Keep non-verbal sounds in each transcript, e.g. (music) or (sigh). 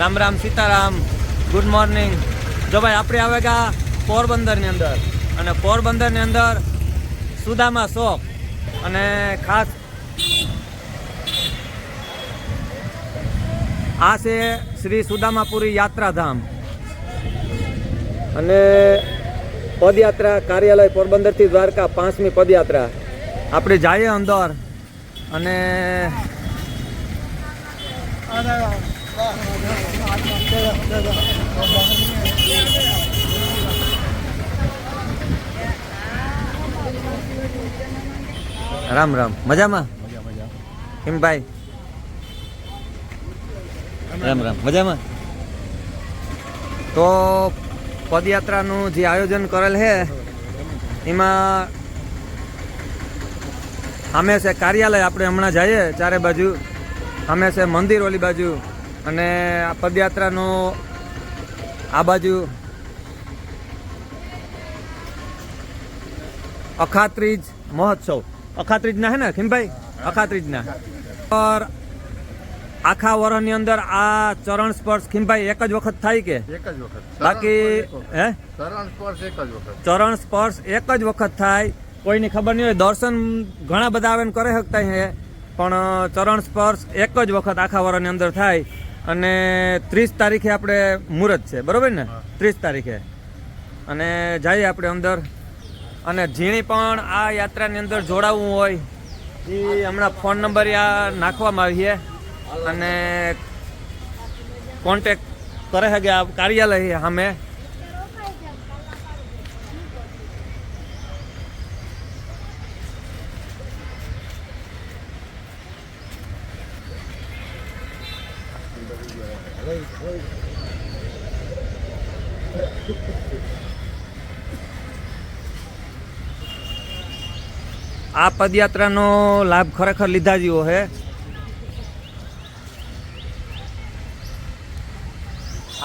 Ram Ram Sitaram good morning જો ભાઈ, આપણે આવે ગયા પોરબંદરની અંદર. અને પોરબંદરની અંદર સુદામા શોપ અને ખાસ આ છે શ્રી સુદામાપુરી યાત્રાધામ. અને પદયાત્રા કાર્યાલય પોરબંદરથી દ્વારકા પાંચમી પદયાત્રા. આપણે જઈએ અંદર અને રામ રામ. મજામાં? કેમ ભાઈ? રામ રામ. મજામાં? તો પદયાત્રાનું જે આયોજન કરેલ છે એમાં અમે છે કાર્યાલય આપણે હમણાં જઈએ ચારે બાજુ. અમે છે મંદિર ઓલી બાજુ. અને આ પદયાત્રાનો આ બાજુ અખાત્રીજ મહોત્સવ. અખાત્રીજના હે ને ખીમભાઈ? અખાત્રીજના. પર આખા વર્ષની અંદર આ ચરણ સ્પર્શ ખીમભાઈ એક જ વખત થાય કે? એક જ વખત. બાકી હે? ચરણ સ્પર્શ એક જ વખત. ચરણ સ્પર્શ એક જ વખત થાય. કોઈની ખબર નહીં હોય દર્શન ઘણા બધા આવે ને કરે શકતા હે. પણ ચરણ સ્પર્શ એક જ વખત આખા વર્ષની અંદર થાય. અને ત્રીસ તારીખે આપણે મુહૂર્ત છે બરાબર ને? ત્રીસ તારીખે. અને જઈએ આપણે અંદર. અને ઝીણી પણ આ યાત્રાની અંદર જોડાવવું હોય એ હમણાં ફોન નંબર આ નાખવામાં આવીએ. અને કોન્ટેક કરે છે કે આ કાર્યાલય સામે. આ પદયાત્રાનો લાભ ખરેખર લીધા જેવો છે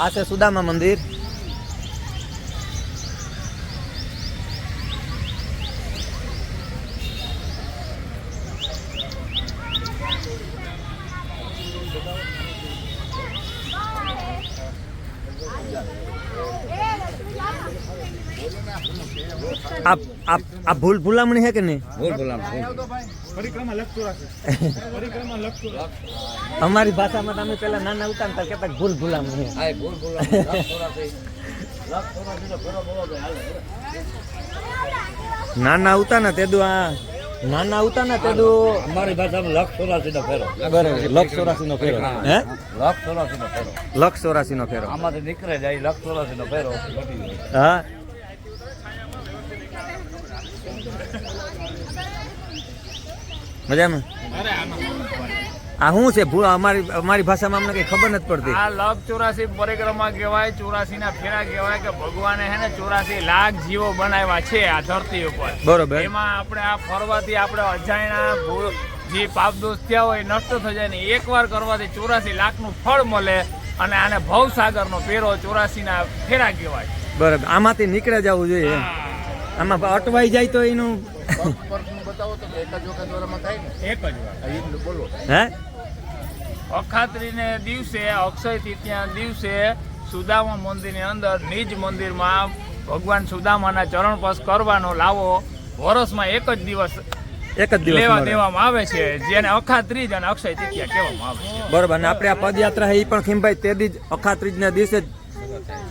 આ છે સુદામા મંદિર. આ આપ આ ભૂલ ભૂલામણી છે કે નહીં? ભૂલ ભૂલામણી. અમારી ભાષામાં તમે પેલા નાના ઉતારતા કહેતા ભૂલ ભૂલામણી. નાના ઉતા ને તેદુ આ નાના ઉતા ને તેદુ અમારી ભાષામાં લક્ષ ચોરાસી નો ફેરો. બરાબર લક્ષ ચોરાસી નો ફેરો. હે. લક્ષ ચોરાસી નો ફેરો. લક્ષ ચોરાસી નો ફેરો. આમાંથી નીકળે જાય લક્ષ ચોરાસી નો ફેરો. હા? મજામાં? આ શું છે? ભૂ અમારી અમારી ભાષામાં અમને કઈ ખબર નથી પડતી. આ લગ ચોરાસી પરિક્રમા કહેવાય ચોરાસી ના ફેરા કહેવાય કે ભગવાને હે ને ચોરાસી લાખ જીવો બનાવ્યા છે આ ધરતી ઉપર. બરોબર. એમાં આપણે આ ફરવાથી આપણે અજાણ્યા ભૂ- જે પાપ દોષ થયા હોય એ નષ્ટ થઈ જાય ને એકવાર કરવાથી ચોરાસી લાખનું ફળ મળે અને આને ભવસાગરનો પેરો ચોરાસી ના ફેરા કહેવાય. બરાબર. આમાંથી નીકળે જવું જોઈએ. આમાં અટવાઈ જાય તો એનું બતાવો તો એક જ વખત વરમાં થાય ને. એક જ વાર. આ બોલો. હે? અખાત્રીને દિવસે અક્ષય તૃતીયા દિવસે સુદામા મંદિરની અંદર નિજ મંદિરમાં ભગવાન સુદામાના ચરણ પસ કરવાનો લાવો. વર્ષમાં એક જ દિવસ એક જ દિવસ લેવા દેવામાં આવે છે જેને અખાત્રીજ અને અક્ષય તૃતીયા કહેવામાં આવે છે. બરોબર અને આપણે આ પદયાત્રા એ પણ ખીમભાઈ તે દી અખાત્રીજ અખાત્રીજના દિવસે જ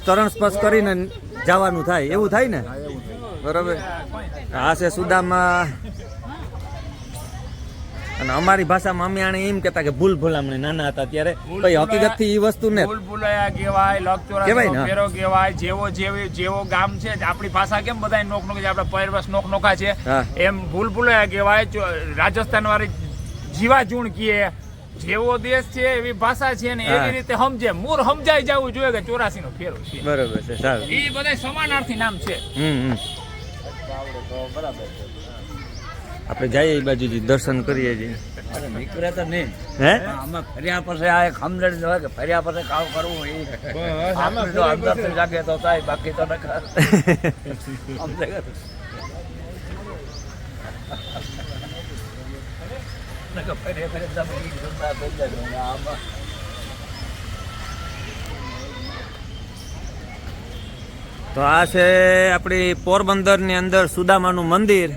ચરણ સ્પર્શ કરીને જવાનું થાય. એવું થાય ને? બરોબર. હા છે સુદામાં અને અમારી ભાષામાં અમે આને એમ કહેતા કે ભૂલ ભૂલામણી નાના હતા ત્યારે. ભૂલ કઈ હકીકતથી એ વસ્તુ ને ભૂલ ભૂલાયા કહેવાય લક કહેવાય ને, ફેરો કહેવાય જેવો જેવી જેવો ગામ છે આપણી ભાષા કેમ બધા નોક નોક છે? આપણે પરવસ નોક નોકા છે. એમ ભૂલ ભૂલાયા કહેવાય રાજસ્થાન વાળી જીવાજૂણ કીએ. જેવો દેશ છે એવી ભાષા છે ને એવી રીતે સમજે. મૂળ સમજાઈ જવું જોઈએ કે ચોરાસી નો ફેરો છે. બરોબર છે સારું. એ બધા સમાનાર્થી નામ છે. હમ હમ. આપણે જઈએ એ બાજુથી દર્શન કરીએ છીએ. તો નહીં. આ એક સમજણ હોય કે ફર્યા કરવું અંદર જાગે તો થાય બાકી તો (laughs) તો આ છે આપણી પોરબંદરની અંદર સુદામાનું મંદિર.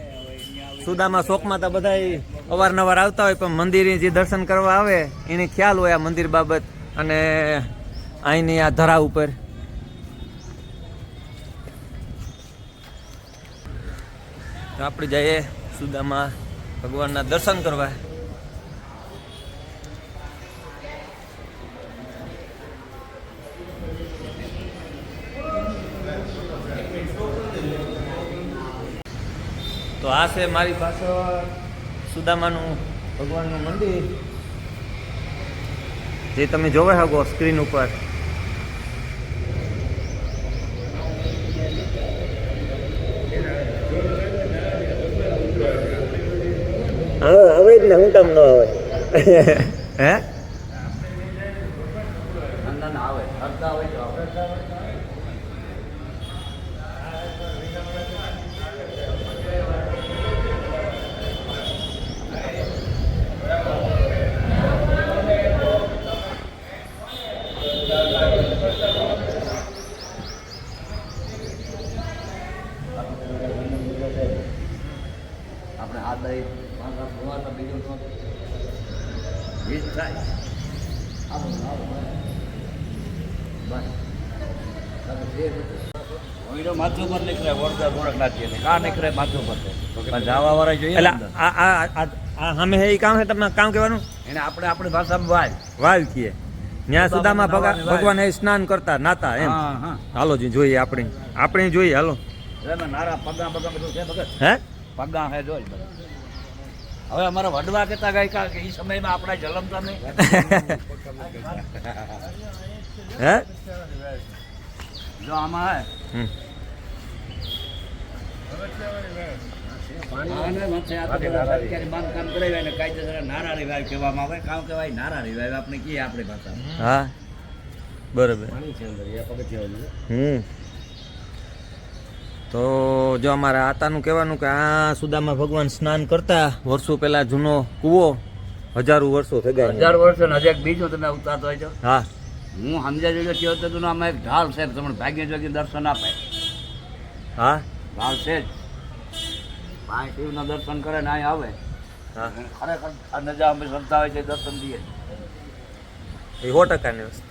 સુદામા શોખમાં તો બધા અવારનવાર આવતા હોય, પણ મંદિરે જે દર્શન કરવા આવે, એને ખ્યાલ હોય આ મંદિર બાબત. અને અહીંની આ ધરા ઉપર. આપણે જઈએ સુદામા ભગવાનના દર્શન કરવા. તો આ છે મારી પાછળ સુદામાનું ભગવાનનું મંદિર. જે તમે જોવે શકો સ્ક્રીન ઉપર. હવે હવે જ ને હું તમને હવે આવે હે અંદર ના આવે હરતા હોય તો આપણે આપણે હાથ દઈ પાંચ હાથ ધોવા તો બીજું તો વીજ થાય આવો આવો ઓઈરો માથું પર નીકળે વરસાદ થોડાક એટલે. કા નીકળે માથું પર પણ જાવા વાળા જોઈએ એટલે આ આ આ આ સામે હે ઈ કામ છે તમે કામ કહેવાનું? એને આપણે આપણી ભાષામાં વાય વાલ કીએ. ત્યાં સુદામા ભગા- ભગવાન એ સ્નાન કરતા નાતા એમ. હા હા. હાલો જી જોઈએ આપણે આપણે જોઈએ હાલો. એમાં નારા પગા પગા બધું છે ભગત? હે? પગા હે જોઈ હવે અમારા વડવા કહેતા ગાયકા કે એ સમયમાં આપણા જલમતા નહીં? હે? જો આમાં હે હમ. આને નથી આ તો બધા સરકારી બાંધકામ કરાવ્યા ને કાયદેસર નારા રિવાય કહેવામાં આવે. કામ કહેવાય નારા રિવાય આપણે કહીએ આપણી ભાષામાં. હા. બરોબર. પાણી છે અંદર એ પગથિયા છે હમ. તો જો અમારા આતાનું કહેવાનું કે આ સુદામા ભગવાન સ્નાન કરતા વર્ષો પહેલા જૂનો કૂવો હજારો વર્ષો થઈ ગયા હજાર વર્ષ ને હજી એક બીજું તમે ઉતારતો હોય છો હા. હું સમજાવી જોજો કેવો તો એક ઢાલ સાહેબ તમને ભાગ્ય જોગી દર્શન આપે. હા. ઢાલ છે જ. પાંચ શિવના દર્શન કરે ને અહીં આવે. ખરેખર આ નજા અમે શ્રદ્ધા હોય છે દર્શન દઈએ એ સો ટકાની વસ્તુ.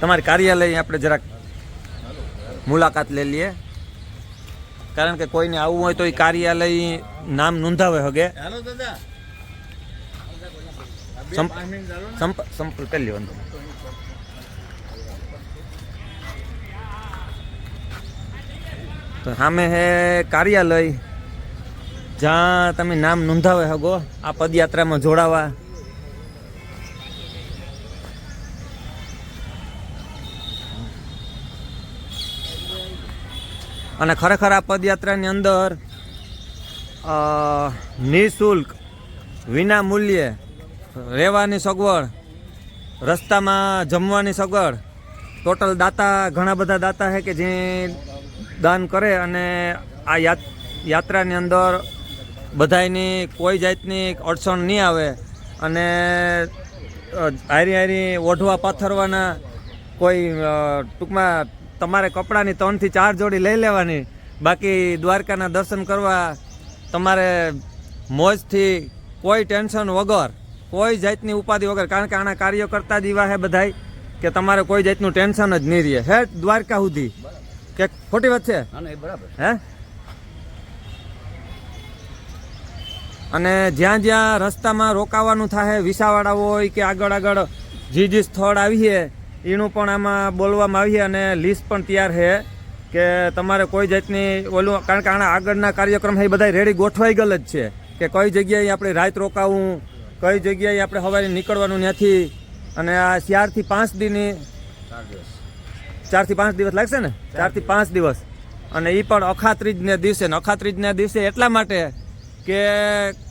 તમારી કાર્યાલય આપણે જરાક મુલાકાત લઈ લઈએ. કારણ કે કોઈને આવવું હોય તો એ કાર્યાલય નામ નોંધાવે હગે. હાલો દાદા. સંપ સંપ સંપર્ક કરી લેવાનો તો સામે હે કાર્યાલય. જ્યાં તમે નામ નોંધાવે હગો આ પદયાત્રામાં જોડાવા. અને ખરેખર આ પદયાત્રાની અંદર નિઃશુલ્ક વિના મૂલ્યે રહેવાની સગવડ, રસ્તામાં જમવાની સગવડ, ટોટલ દાતા, ઘણા બધા દાતા છે કે જે દાન કરે અને આ યાત- યાત્રાની અંદર બધાયની કોઈ જાતની અડચણ નહીં આવે અને હારી હારી ઓઢવા, પાથરવાના કોઈ ટૂંકમાં તમારે કપડાની ત્રણથી ચાર જોડી લઈ લેવાની. બાકી દ્વારકાના દર્શન કરવા તમારે મોજથી કોઈ ટેન્શન વગર કોઈ જાતની ઉપાધિ વગર કારણ કે આના કાર્યો કરતા જ એવા હે બધાય કે તમારે કોઈ જાતનું ટેન્શન જ નહીં રહે. હે દ્વારકા સુધી. કે ખોટી વાત છે? હે અને જ્યાં જ્યાં રસ્તામાં રોકાવાનું થાય વિસાવાડા હોય કે આગળ આગળ જે જે સ્થળ આવીએ એનું પણ આમાં બોલવામાં આવી અને લિસ્ટ પણ તૈયાર છે કે તમારે કોઈ જાતની ઓલું કારણ કે આના આગળના કાર્યક્રમ એ બધા રેડી ગોઠવાઈ ગયેલ જ છે કે કઈ જગ્યાએ આપણે રાત રોકાવું કઈ જગ્યાએ આપણે સવારે નીકળવાનું નથી અને આ ચારથી પાંચ દીની ચારથી પાંચ દિવસ લાગશે ને? ચારથી પાંચ દિવસ. અને એ પણ અખાત્રીજને દિવસે ને અખાત્રીજને દિવસે એટલા માટે કે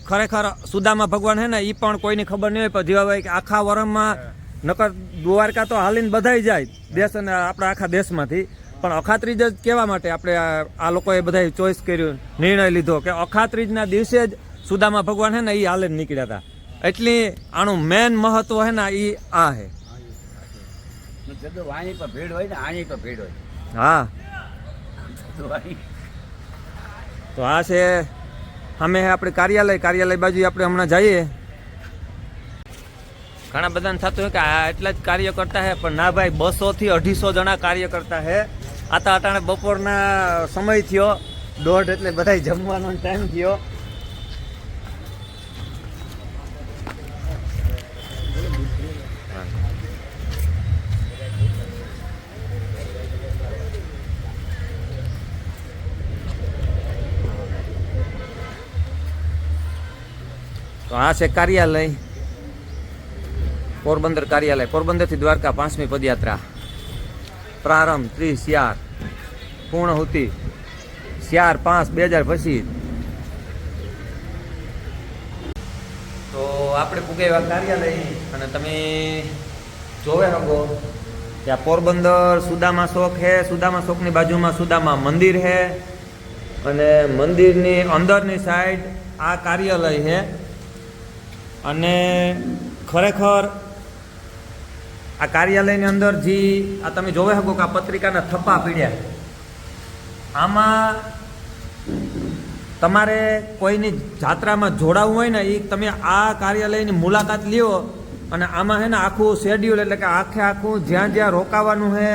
ખરેખર સુદામા ભગવાન છે ને એ પણ કોઈની ખબર નહીં હોય પણ જીવાભાઈ કે આખા વરમમાં નકર દ્વારકા તો હાલીને બધાય જાય, દેશ અને આપણા આખા દેશમાંથી. પણ અખાત્રીજ જ કહેવા માટે આપણે આ લોકોએ બધાય ચોઈસ કર્યું, નિર્ણય લીધો કે અખાત્રીજના દિવસે જ સુદામા ભગવાન છે ને એ હાલે નીકળ્યા હતા એટલી આનું મેન મહત્વ હે ને એ આ હે. પર ભીડ હોય હા. તો તો આ છે અમે આપણે કાર્યાલય કાર્યાલય બાજુ આપણે હમણાં જઈએ. ઘણા બધાને થતું હોય કે આ એટલા જ કાર્ય કરતા હે, પણ ના ભાઈ, બસો થી અઢીસો જણા કાર્ય કરતા હે. આ તો અટાણે બપોરના સમય થયો, દોઢ એટલે બધા જમવાનો ટાઈમ થયો. તો આ છે કાર્યાલય. પોરબંદર કાર્યાલય, પોરબંદરથી દ્વારકા પાંચમી પદયાત્રા. પ્રારંભ ત્રીસ ચાર, પૂર્ણહુતિ ચાર પાંચ બે હજાર પછી તો આપણે પુગાવ્યા કાર્યાલય અને તમે જોવે શકો ત્યાં પોરબંદર સુદામા ચોક હે, સુદામા ચોકની બાજુમાં સુદામા મંદિર હે અને મંદિરની અંદરની સાઈડ આ કાર્યાલય છે અને ખરેખર આ કાર્યાલયની અંદર જે આ તમે જોવે શકો કે આ પત્રિકાના થપ્પા પીડ્યા આમાં તમારે કોઈની જાત્રામાં જોડાવવું હોય ને એ તમે આ કાર્યાલયની મુલાકાત લ્યો અને આમાં છે ને આખું શેડ્યુલ એટલે કે આખે આખું જ્યાં જ્યાં રોકાવાનું છે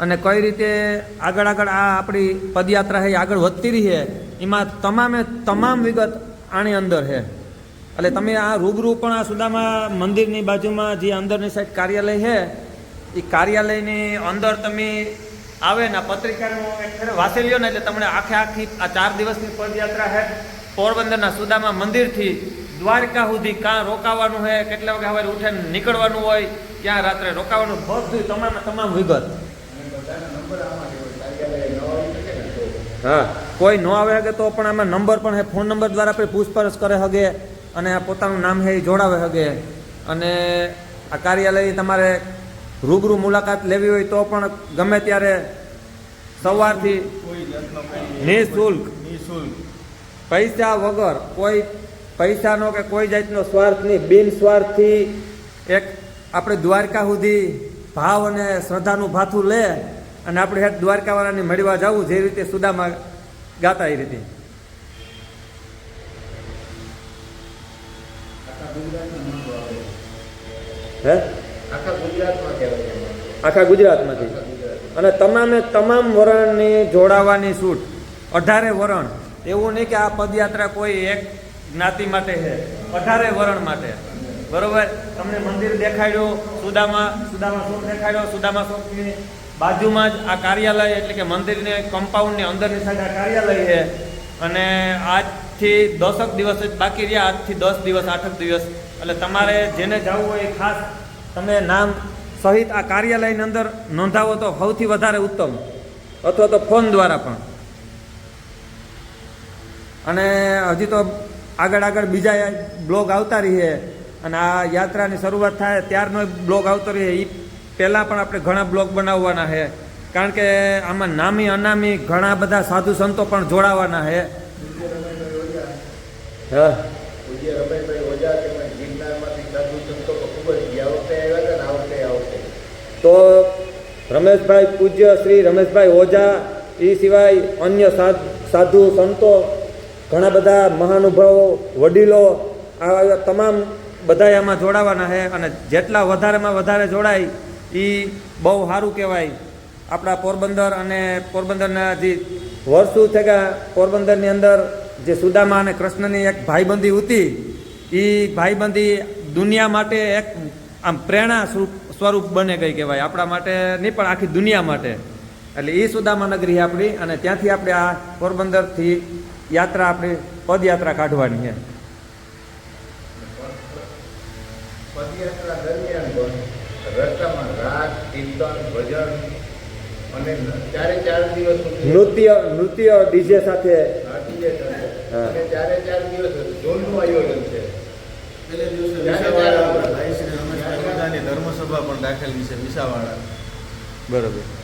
અને કઈ રીતે આગળ આગળ આ આપણી પદયાત્રા છે એ આગળ વધતી રહી છે એમાં તમામે તમામ વિગત આની અંદર છે એટલે તમે આ રૂબરૂ પણ આ સુદામા મંદિરની બાજુમાં જે અંદરની સાઈડ કાર્યાલય છે એ કાર્યાલયની અંદર તમે આવે ને પત્રિકાનું એક વાંચી લ્યો ને એટલે તમને આખે આખી આ ચાર દિવસની પદયાત્રા છે પોરબંદરના સુદામા મંદિરથી દ્વારકા સુધી કાં રોકાવાનું છે કેટલા વાગે સવારે ઉઠીને નીકળવાનું હોય, ક્યાં રાત્રે રોકાવાનું બધું તમામ તમામ વિગત. હા, કોઈ ન આવે કે તો પણ આમાં નંબર પણ હે, ફોન નંબર દ્વારા આપણે પૂછપરછ કરે હગે. અને પોતાનું નામ એ જોડાવે હગે. અને આ કાર્યાલય તમારે રૂબરૂ મુલાકાત લેવી હોય તો પણ ગમે ત્યારે સવારથી નિઃશુલ્ક. પૈસા વગર કોઈ પૈસાનો કે કોઈ જાતનો સ્વાર્થ નહીં. બિન સ્વાર્થથી એક આપણે દ્વારકા સુધી ભાવ અને શ્રદ્ધાનું ભાથું લે અને આપણે હેઠ દ્વારકાવાળાને મળવા જવું, જે રીતે સુદામાં ગાતા એ રીતે. હે? આખા ગુજરાતમાં આખા ગુજરાતમાંથી. અને તમામે તમામ વરણની જોડાવાની છૂટ અઢારે વરણ. એવું નહીં કે આ પદયાત્રા કોઈ એક જ્ઞાતિ માટે છે અઢારે વરણ માટે. બરોબર? તમને મંદિર દેખાડ્યું સુદામા સુદામા ચોક દેખાડ્યો સુદામા ચોકની બાજુમાં જ આ કાર્યાલય એટલે કે મંદિરને કમ્પાઉન્ડની અંદરની સાઈડ આ કાર્યાલય છે. અને આજથી દસક દિવસ જ બાકી રહ્યા આજથી દસ દિવસ આઠક દિવસ એટલે તમારે જેને જવું હોય એ ખાસ તમે નામ સહિત આ કાર્યાલયની અંદર નોંધાવો તો સૌથી વધારે ઉત્તમ. અથવા તો ફોન દ્વારા પણ. અને હજી તો આગળ આગળ બીજા બ્લોગ આવતા રહીએ અને આ યાત્રાની શરૂઆત થાય ત્યારનો બ્લોગ આવતો રહીએ. એ પહેલાં પણ આપણે ઘણા બ્લોગ બનાવવાના છે. કારણ કે આમાં નામી અનામી ઘણા બધા સાધુ સંતો પણ જોડાવાના છે. હા. તો રમેશભાઈ પૂજ્ય શ્રી રમેશભાઈ ઓઝા એ સિવાય અન્ય સાધ- સંતો, ઘણા બધા મહાનુભાવો, વડીલો આ તમામ બધા આમાં જોડાવાના છે અને જેટલા વધારેમાં વધારે જોડાય એ બહુ સારું કહેવાય. આપણા પોરબંદર અને પોરબંદરના જે વર્ષો થયા પોરબંદરની અંદર જે સુદામા અને કૃષ્ણની એક ભાઈબંધી હતી એ ભાઈબંધી દુનિયા માટે એક આમ પ્રેરણા સ્વરૂપ સ્વરૂપ બને ગઈ કહેવાય. આપણા માટે નહીં પણ આખી દુનિયા માટે. એટલે એ સુદામા નગરી આપણી અને ત્યાંથી આપણે આ પોરબંદરથી યાત્રા આપણે પદયાત્રા કાઢવાની છે. પદયાત્રા દરમિયાન રસ્તામાં રાગ કીર્તન ભજન અને ચારે ચાર દિવસ નૃત્ય નૃત્ય ડીજે સાથે. અને ચારે ચાર દિવસ આયોજન છે. પેલે દિવસે ચારે વિસાવાડા ચાર ભાઈ શ્રી રમેશભાઈ ઓઝા નાની ધર્મસભા પણ રાખેલી છે મીસાવાળા બરોબર.